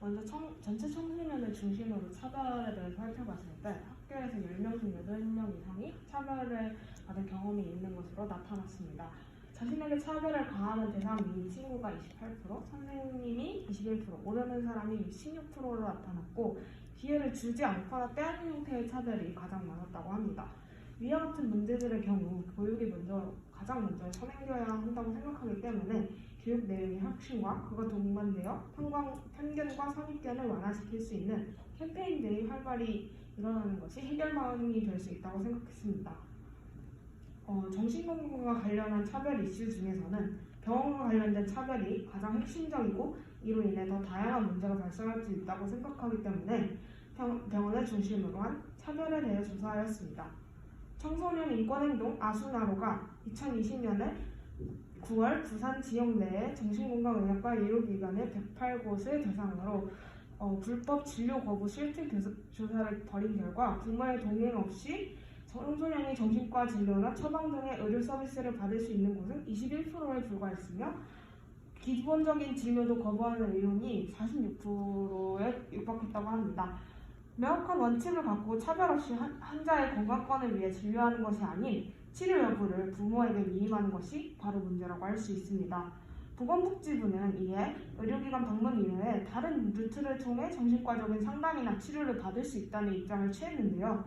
먼저 청- 전체 청소년을 중심으로 차별에 대해서 살펴봤을 때 학교에서 10명 중 8명 이상이 차별을 받은 경험이 있는 것으로 나타났습니다. 자신에게 차별을 가하는 대상이 친구가 28%, 선생님이 21%, 모르는 사람이 16%로 나타났고 기회를 주지 않거나 빼앗는 형태의 차별이 가장 많았다고 합니다. 위와 같은 문제들의 경우 교육이 먼저 가장 먼저 선행되어야 한다고 생각하기 때문에 교육 내용의 혁신과 그가 동반되어 편견, 편견과 선입견을 완화시킬 수 있는 캠페인들이 활발히 일어나는 것이 해결 방안이 될 수 있다고 생각했습니다. 어, 정신건강과 관련한 차별 이슈 중에서는 병원과 관련된 차별이 가장 핵심적이고 이로 인해 더 다양한 문제가 발생할 수 있다고 생각하기 때문에 병, 병원을 중심으로 한 차별에 대해 조사하였습니다. 청소년 인권행동 아수나로가 2020년에 9월 부산 지역 내의 정신건강의학과 의료기관의 108곳을 대상으로 어, 불법 진료 거부 실태 조사를 벌인 결과 부모의 동행 없이 청소년이 정신과 진료나 처방 등의 의료 서비스를 받을 수 있는 곳은 21%에 불과했으며 기본적인 진료도 거부하는 의료인이 46%에 육박했다고 합니다. 명확한 원칙을 갖고 차별 없이 한- 환자의 건강권을 위해 진료하는 것이 아닌 치료 여부를 부모에게 위임하는 것이 바로 문제라고 할 수 있습니다. 보건복지부는 이에 의료기관 방문 이외에 다른 루트를 통해 정신과적인 상담이나 치료를 받을 수 있다는 입장을 취했는데요.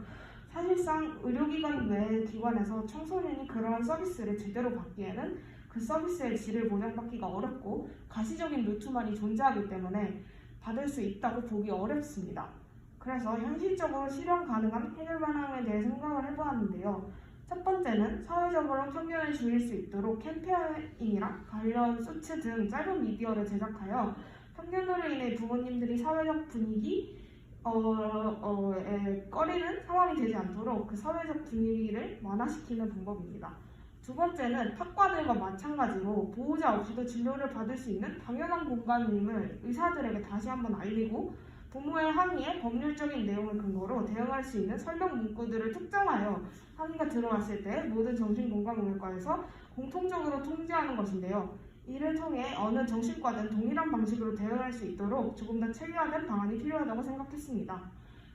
사실상 의료기관 외의 기관에서 청소년이 그러한 서비스를 제대로 받기에는 그 서비스의 질을 보장받기가 어렵고 가시적인 루트만이 존재하기 때문에 받을 수 있다고 보기 어렵습니다. 그래서 현실적으로 실현 가능한 해결 방안에 대해 생각을 해보았는데요. 첫 번째는 사회적으로 편견을 줄일 수 있도록 캠페인이랑 관련 수치 등 짧은 미디어를 제작하여 편견으로 인해 부모님들이 사회적 분위기 어, 어, 에 꺼리는 상황이 되지 않도록 그 사회적 분위기를 완화시키는 방법입니다. 두 번째는 탁과들과 마찬가지로 보호자 없이도 진료를 받을 수 있는 당연한 공간임을 의사들에게 다시 한번 알리고 부모의 항의에 법률적인 내용을 근거로 대응할 수 있는 설명 문구들을 특정하여 항의가 들어왔을 때 모든 정신건강의학과에서 공통적으로 통지하는 것인데요. 이를 통해 어느 정신과든 동일한 방식으로 대응할 수 있도록 조금 더 체계화된 방안이 필요하다고 생각했습니다.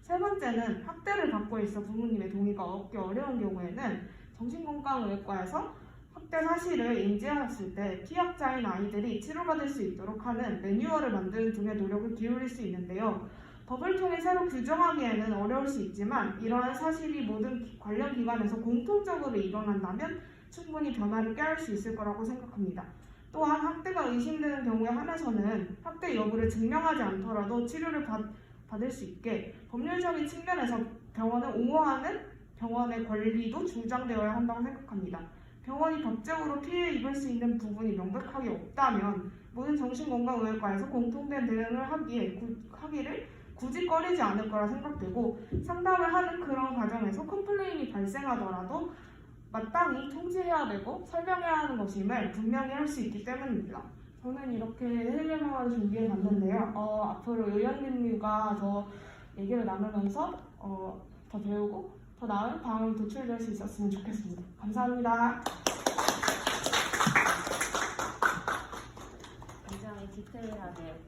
세 번째는 학대를 받고 있어 부모님의 동의가 얻기 어려운 경우에는 정신건강의학과에서 학대 사실을 인지하였을 때 피학자인 아이들이 치료받을 수 있도록 하는 매뉴얼을 만드는 등의 노력을 기울일 수 있는데요. 법을 통해 새로 규정하기에는 어려울 수 있지만 이러한 사실이 모든 기- 관련 기관에서 공통적으로 일어난다면 충분히 변화를 꾀할 수 있을 거라고 생각합니다. 또한 학대가 의심되는 경우에 한해서는 학대 여부를 증명하지 않더라도 치료를 받, 받을 수 있게 법률적인 측면에서 병원을 옹호하는 병원의 권리도 주장되어야 한다고 생각합니다. 병원이 법적으로 피해 입을 수 있는 부분이 명백하게 없다면 모든 정신건강의학과에서 공통된 대응을 하기에 구- 하기를 굳이 꺼리지 않을 거라 생각되고 상담을 하는 그런 과정에서 컴플레인이 발생하더라도 마땅히 통지해야 되고 설명해야 하는 것임을 분명히 할 수 있기 때문입니다. 저는 이렇게 방안을 준비해 봤는데요. 어, 앞으로 의원님과 더 얘기를 나누면서 어, 더 배우고 더 나은 방안이 도출될 수 있었으면 좋겠습니다. 감사합니다. 굉장히 디테일하게